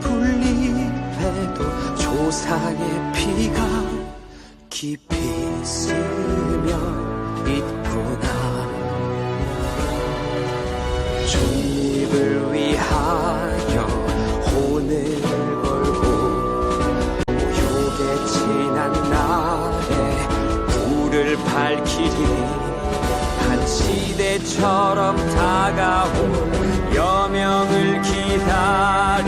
풀잎에도 조상의 피가 깊이 스며 있구나. 독립을 위하여 혼을 걸고 모욕의 지난 날에 불을 밝히리 한 시대처럼 다가올 여명을 기다리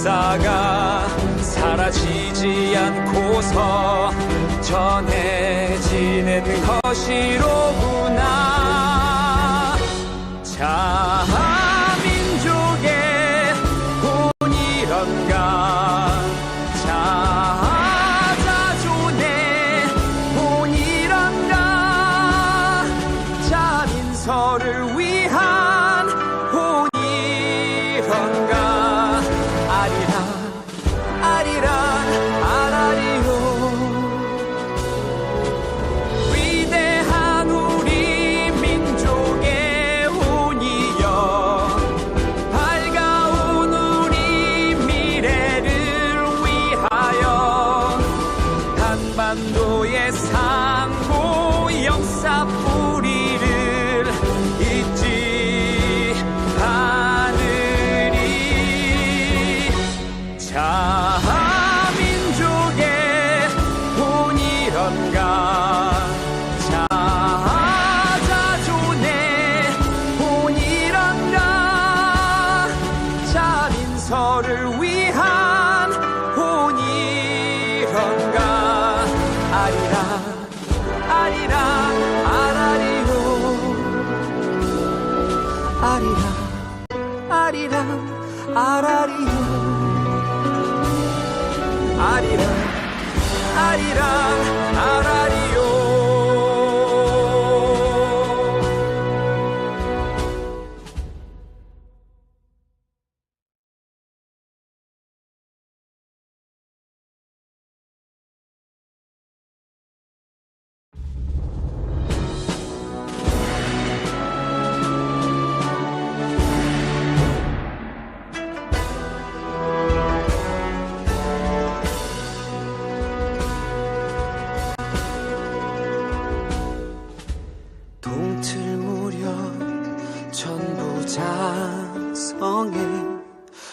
역사가 사라지지 않고서 전해지는 것이로구나. 자 민족의 본 이런가 자민서를 위한 본이런가? 아리랑 아리랑 아라리요 아리랑 아리랑 아라리요 아리랑 아리랑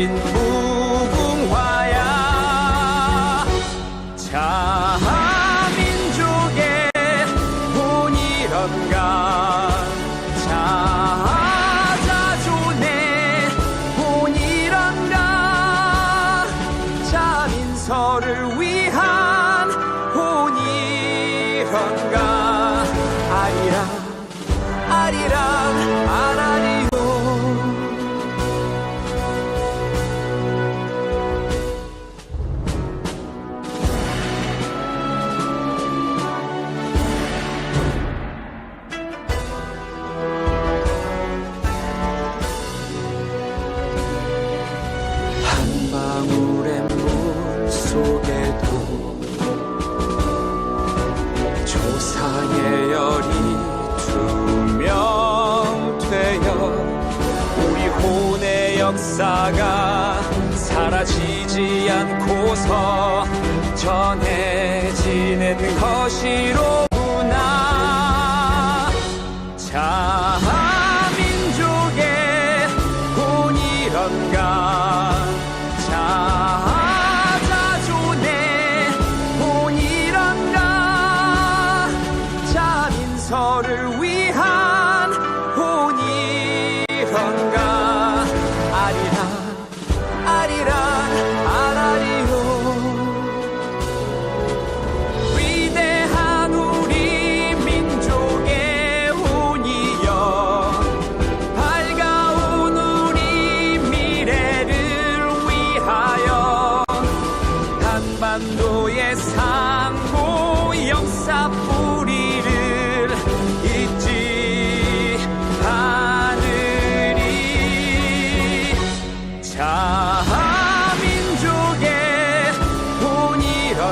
맺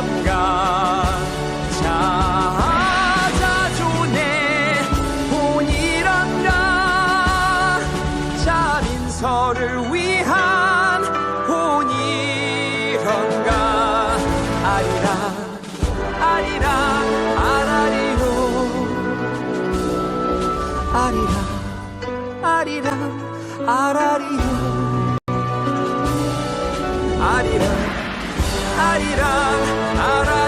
본이 아리랑 아라리요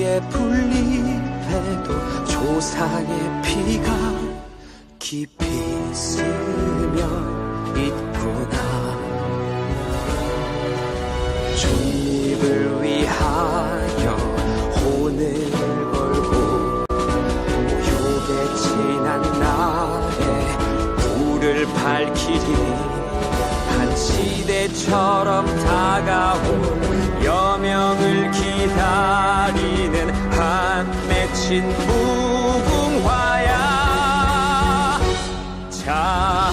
한 폭의 풀잎에도 조상의 피가 깊이 스며 있구나. 독립을 위하여 혼을 걸고 모욕에 지난 날에 불을 밝히리 한 시대처럼 다가올 여명을 기다리는 한 맺힌 무궁화야. 자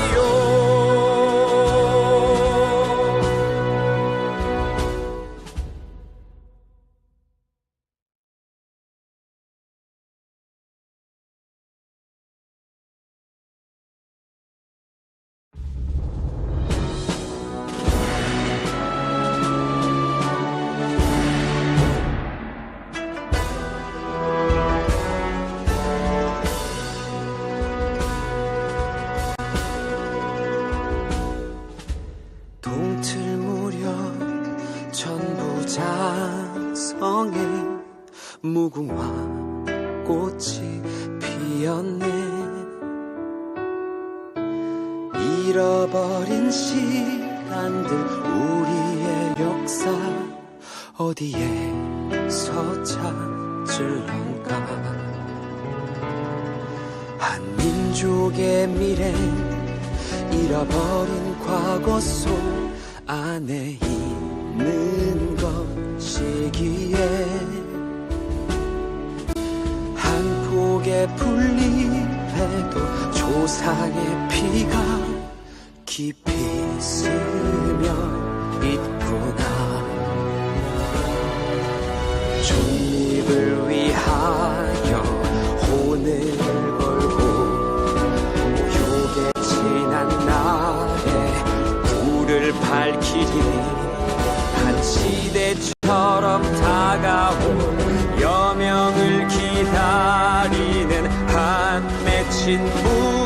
시간들 우리의 역사 어디에서 찾을런가? 한 민족의 미래 잃어버린 과거 속 안에 있는 것이기에 한 폭의 풀잎에도 조상의 피가 깊이 스며 있구나 존립을 위하여 혼을 걸고 모욕에 지난 날에 불을 밝히리 한 시대처럼 다가온 여명을 기다리는 한 맺힌 무